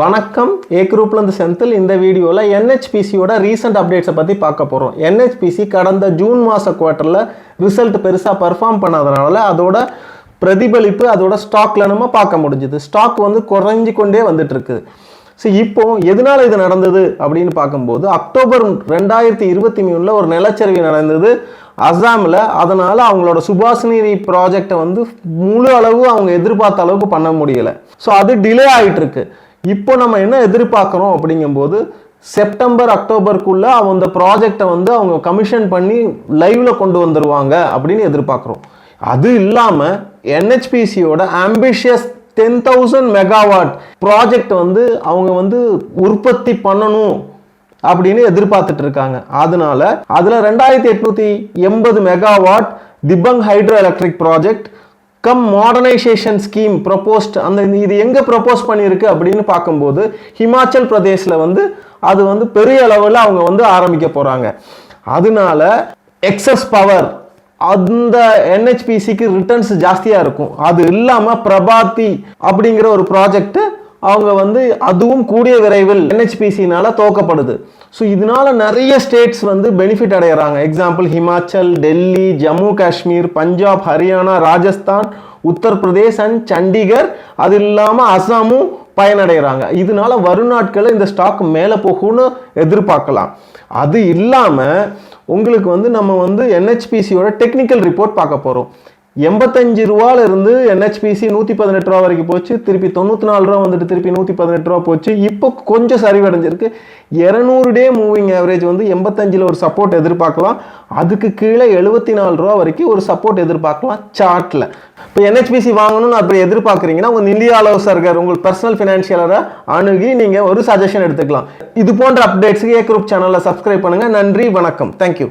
வணக்கம். ஏ குரூப்லேருந்து செந்தில் இந்த வீடியோவில் என்ஹெச்பிசியோட ரீசெண்ட் அப்டேட்ஸை பற்றி பார்க்க போகிறோம் என்ஹெச்பிசி கடந்த ஜூன் மாத குவார்ட்டரில் ரிசல்ட் பெருசாக பர்ஃபார்ம் பண்ணாதனால அதோட பிரதிபலிப்பு அதோட ஸ்டாக்ல நம்ம பார்க்க முடிஞ்சுது. ஸ்டாக் வந்து குறைஞ்சு கொண்டே வந்துட்டு இருக்குது ஸோ இப்போ எதனால இது நடந்தது அப்படின்னு பார்க்கும்போது அக்டோபர் ரெண்டாயிரத்தி இருபத்தி மூணில் ஒரு நிலச்சரிவு நடந்தது அசாமில். அதனால் அவங்களோட சுபாஷினி ப்ராஜெக்டை வந்து முழு அளவு அவங்க எதிர்பார்த்த அளவுக்கு பண்ண முடியலை. ஸோ அது டிலே ஆகிட்டு இருக்கு இப்போ நம்ம என்ன எதிர்பார்க்குறோம் அப்படிங்கும்போது செப்டம்பர் அக்டோபருக்குள்ளே அவங்க அந்த ப்ராஜெக்டை வந்து அவங்க கமிஷன் பண்ணி லைவில் கொண்டு வந்துடுவாங்க அப்படின்னு எதிர்பார்க்குறோம். அது இல்லாமல் என்ஹெச்பிசியோட ambitious ten thousand megawatt project வந்து அவங்க வந்து உற்பத்தி பண்ணணும் அப்படின்னு எதிர்பார்த்துட்டு இருக்காங்க. அதனால அதில் ரெண்டாயிரத்தி எட்நூற்றி எண்பது megawatt Dibang hydro electric project cum modernisation scheme proposed அந்த இது எங்கே ப்ரப்போஸ் பண்ணியிருக்கு அப்படின்னு பார்க்கும்போது ஹிமாச்சல் பிரதேஷில் வந்து அது வந்து பெரிய அளவில் அவங்க வந்து ஆரம்பிக்க போகிறாங்க அதனால எக்ஸஸ் பவர் அந்த என்ஹெச்பிசிக்கு ரிட்டர்ன்ஸ் ஜாஸ்தியாக இருக்கும். அது இல்லாமல் பிரபாத்தி அப்படிங்கிற ஒரு ப்ராஜெக்ட்டு அவங்க வந்து அதுவும் கூடிய விரைவில் என்ஹெச்பிசினால துவக்கப்படுது. ஸோ இதனால நிறைய ஸ்டேட்ஸ் வந்து பெனிஃபிட் அடைகிறாங்க எக்ஸாம்பிள் ஹிமாச்சல் டெல்லி ஜம்மு காஷ்மீர் பஞ்சாப் ஹரியானா ராஜஸ்தான் உத்தரப்பிரதேஷ் அண்ட் சண்டிகர் அது இல்லாமல் அசாமும் பயனடைகிறாங்க இதனால வரும் நாட்களில் இந்த ஸ்டாக் மேலே போகும்னு எதிர்பார்க்கலாம். அது இல்லாமல் உங்களுக்கு வந்து நம்ம வந்து என்ஹெச்பிசியோட டெக்னிக்கல் ரிப்போர்ட் பார்க்க போகிறோம் எண்பத்தஞ்சு ரூபால இருந்து என்ஹெச்பிசி நூற்றி பதினெட்டு ரூபா வரைக்கும் போச்சு. திருப்பி தொண்ணூற்றி நாலு ரூபா வந்துட்டு திருப்பி நூற்றி பதினெட்டு ரூபா போச்சு. இப்போ கொஞ்சம் சரிவடைஞ்சிருக்கு. இரநூறு டே மூவிங் ஆவரேஜ் வந்து எண்பத்தஞ்சில் ஒரு சப்போர்ட் எதிர்பார்க்கலாம். அதுக்கு கீழே எழுபத்தி நாலு ரூபா வரைக்கும் ஒரு சப்போர்ட் எதிர்பார்க்கலாம் சார்ட்டில் இப்போ என்ஹெச்பிசி வாங்கணும்னு அப்படி எதிர்பார்க்குறீங்கன்னா உங்கள் நிதி ஆலோசகர் உங்கள் பர்சனல் ஃபினான்ஷியலரை அணுகி நீங்கள் ஒரு சஜஷன் எடுத்துக்கலாம். இது போன்ற அப்டேட்ஸுக்கு ஏ குரூப் சேனலில் சப்ஸ்கிரைப் பண்ணுங்கள் நன்றி வணக்கம். தேங்க்யூ